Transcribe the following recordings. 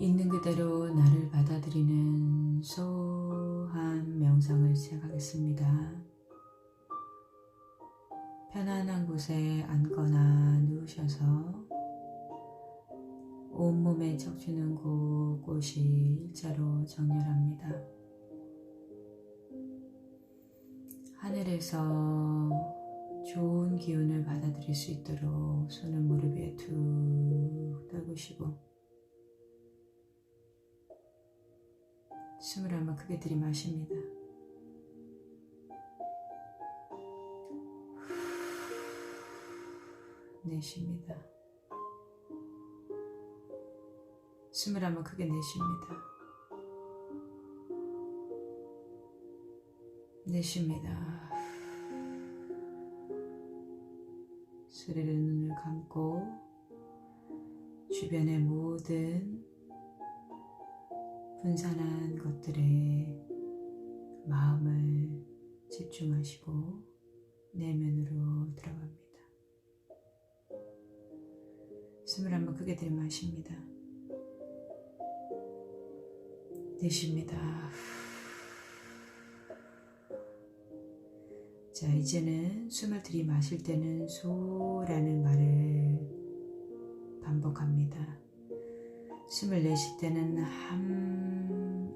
있는 그대로 나를 받아들이는 소한 명상을 시작하겠습니다. 편안한 곳에 앉거나 누우셔서 온몸에 척추는 곳곳이 일자로 정렬합니다. 하늘에서 좋은 기운을 받아들일 수 있도록 손을 무릎 위에 툭 떨구시고 숨을 한번 크게 들이마십니다. 내쉽니다. 숨을 한번 크게 내쉽니다. 내쉽니다. 스르르 눈을 감고 주변의 모든 분산한 것들에 마음을 집중하시고 내면으로 들어갑니다. 숨을 한번 크게 들이마십니다. 내쉽니다. 자, 이제는 숨을 들이마실 때는 소라는 말을 반복합니다. 숨을 내쉴 때는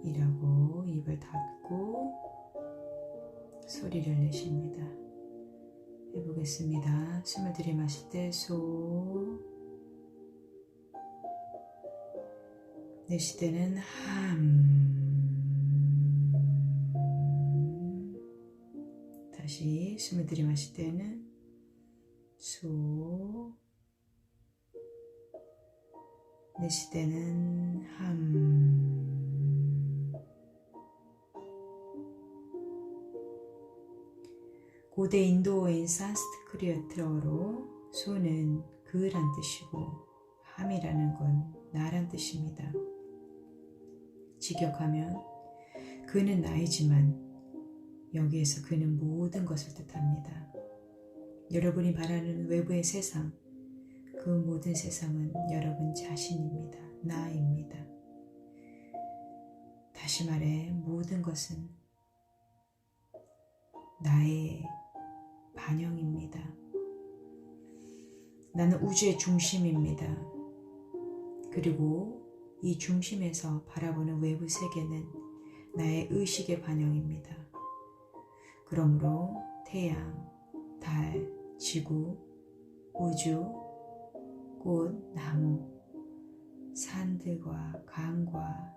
함이라고 입을 닫고 소리를 내쉽니다. 해보겠습니다. 숨을 들이마실 때 소, 내쉴 때는 함. 다시 숨을 들이마실 때는 소, 내쉴 때는 함. 고대 인도어인 산스크리트어로 소는 그란 뜻이고 함이라는 건 나란 뜻입니다. 직역하면 그는 나이지만 여기에서 그는 모든 것을 뜻합니다. 여러분이 바라는 외부의 세상, 그 모든 세상은 여러분 자신입니다. 나입니다. 다시 말해, 모든 것은 나의 반영입니다. 나는 우주의 중심입니다. 그리고 이 중심에서 바라보는 외부 세계는 나의 의식의 반영입니다. 그러므로 태양, 달, 지구, 우주, 꽃, 나무, 산들과 강과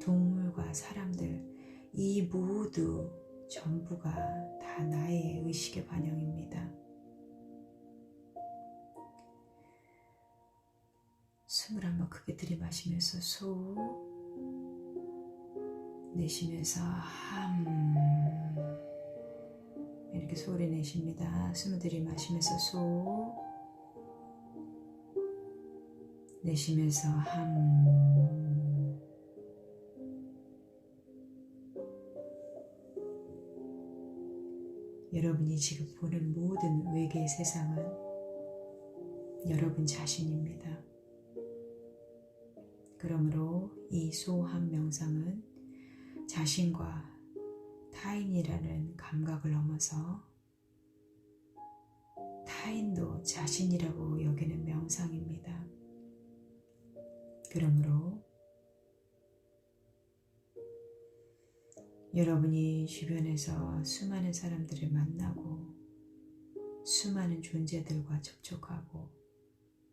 동물과 사람들, 이 모두 전부가 다 나의 의식의 반영입니다. 숨을 한번 크게 들이마시면서 소, 내쉬면서 함, 이렇게 소리 내쉽니다. 숨을 들이마시면서 소, 내쉬면서 함. 여러분이 지금 보는 모든 외계의 세상은 여러분 자신입니다. 그러므로 이 소함 명상은 자신과 타인이라는 감각을 넘어서 타인도 자신이라고 여기는 명상입니다. 그러므로 여러분이 주변에서 수많은 사람들을 만나고 수많은 존재들과 접촉하고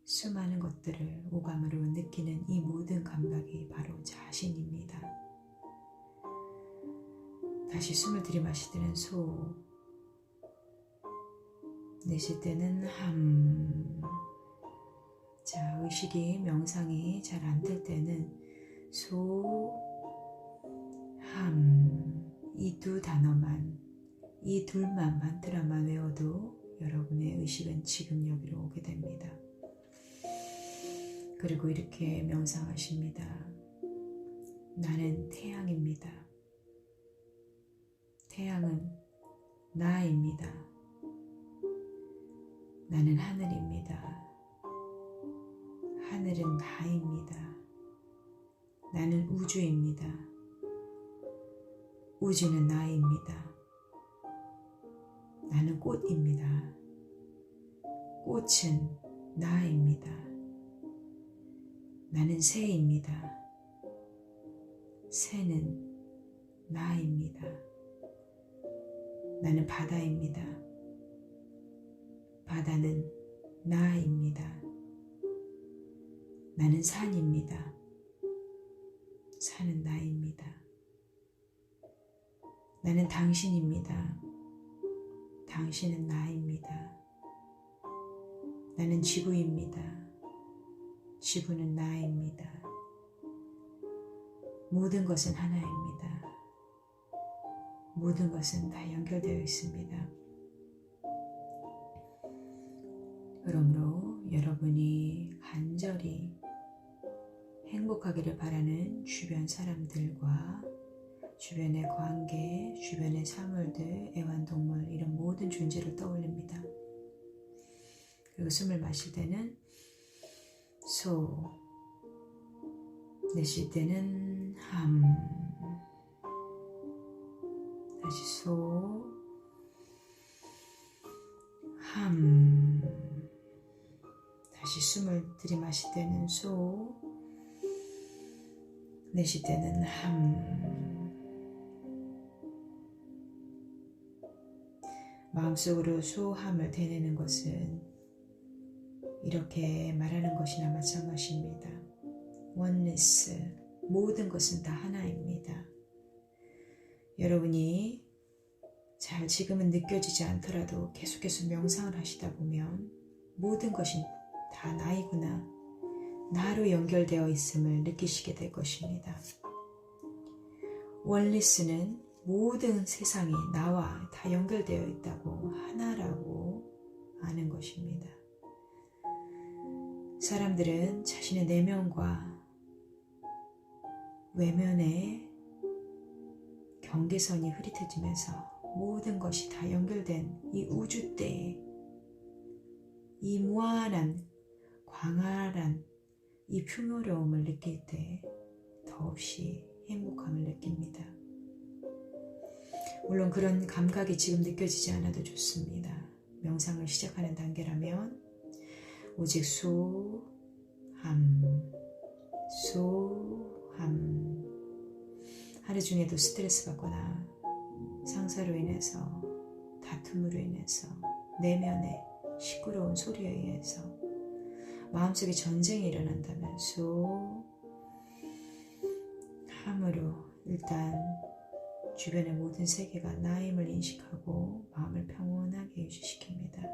수많은 것들을 오감으로 느끼는 이 모든 감각이 바로 자신입니다. 다시 숨을 들이마실 때는 소, 내쉴 때는 함. 자, 의식이 명상이 잘 안 될 때는 소, 함. 이 두 단어만, 이 둘만 만들어만 외워도 여러분의 의식은 지금 여기로 오게 됩니다. 그리고 이렇게 명상하십니다. 나는 태양입니다. 태양은 나입니다. 나는 하늘입니다. 하늘은 나입니다. 나는 우주입니다. 우주는 나입니다. 나는 꽃입니다. 꽃은 나입니다. 나는 새입니다. 새는 나입니다. 나는 바다입니다. 바다는 나입니다. 나는 산입니다. 산은 나입니다. 나는 당신입니다. 당신은 나입니다. 나는 지구입니다. 지구는 나입니다. 모든 것은 하나입니다. 모든 것은 다 연결되어 있습니다. 그러므로 여러분이 간절히 행복하기를 바라는 주변 사람들과 주변의 관계, 주변의 사물들, 애완동물 이런 모든 존재를 떠올립니다. 그리고 숨을 마실 때는 소, 내쉴 때는 함, 다시 소, 함, 다시 숨을 들이마실 때는 소, 내쉴 때는 함. 마음속으로 소함을 되내는 것은 이렇게 말하는 것이나 마찬가지입니다. 원리스 모든 것은 다 하나입니다. 여러분이 잘 지금은 느껴지지 않더라도 계속해서 명상을 하시다 보면 모든 것이 다 나이구나 나로 연결되어 있음을 느끼시게 될 것입니다. 원리스는 모든 세상이 나와 다 연결되어 있다고 하나라고 아는 것입니다. 사람들은 자신의 내면과 외면의 경계선이 흐릿해지면서 모든 것이 다 연결된 이 우주대에 이 무한한 광활한 이 풍요로움을 느낄 때 더없이 행복함을 느낍니다. 물론 그런 감각이 지금 느껴지지 않아도 좋습니다. 명상을 시작하는 단계라면 오직 소, 함, 소, 함. 하루 중에도 스트레스 받거나 상사로 인해서 다툼으로 인해서 내면의 시끄러운 소리에 의해서 마음속에 전쟁이 일어난다면 소, 함으로 일단 주변의 모든 세계가 나임을 인식하고 마음을 평온하게 유지시킵니다.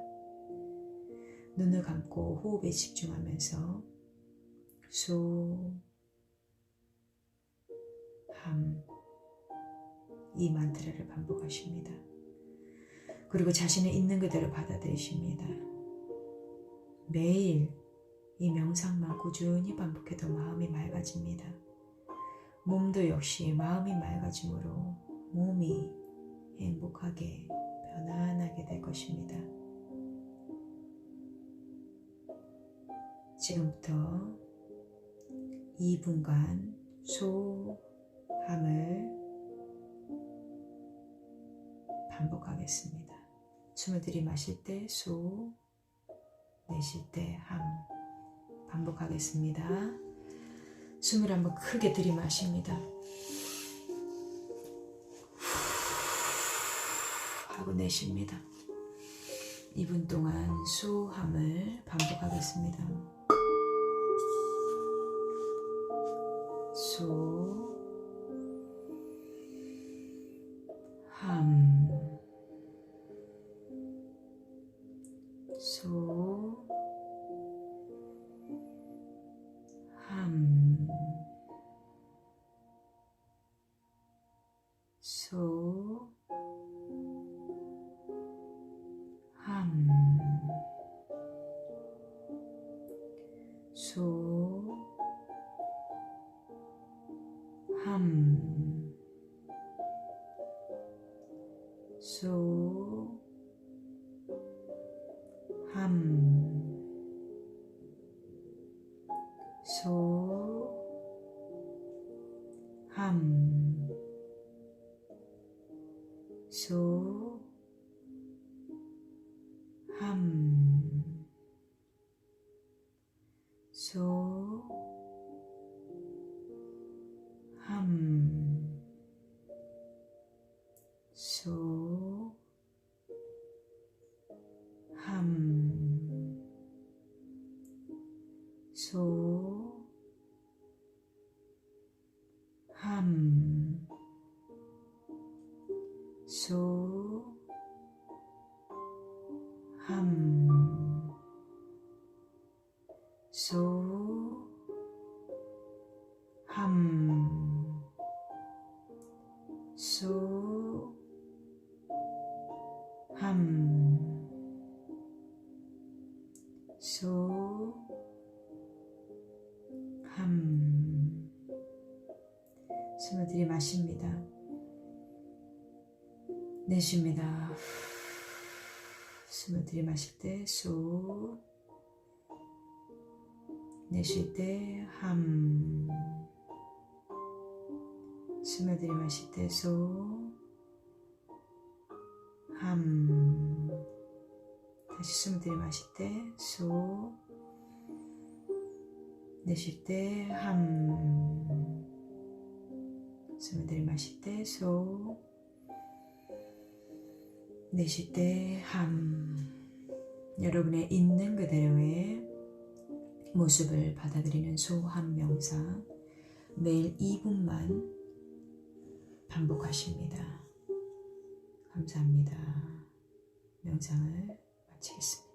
눈을 감고 호흡에 집중하면서 소, 함, 이 만트라를 반복하십니다. 그리고 자신을 있는 그대로 받아들이십니다. 매일 이 명상만 꾸준히 반복해도 마음이 맑아집니다. 몸도 역시 마음이 맑아짐으로 몸이 행복하게 편안하게 될 것입니다. 지금부터 2분간 소함을 반복하겠습니다. 숨을 들이마실 때 소, 내쉴 때 함. 반복하겠습니다. 숨을 한번 크게 들이마십니다. 하고 내쉽니다. 2분 동안 수함을 반복하겠습니다. 수, 수, 함, 함, 소, 함, 소, 함, 소, 함. 숨을 들이마십니다. 내쉽니다. 숨을 들이마실 때 소, 내쉴 때 함. 숨을 들이마실 때 소, 함. 다시 숨을 들이마실 때 소, 내쉴 때 함. 숨을 들이마실 때 소, 내쉴 때 함. 여러분의 있는 그대로의 모습을 받아들이는 소함 명상 매일 2분만 반복하십니다. 감사합니다. 명상을 마치겠습니다.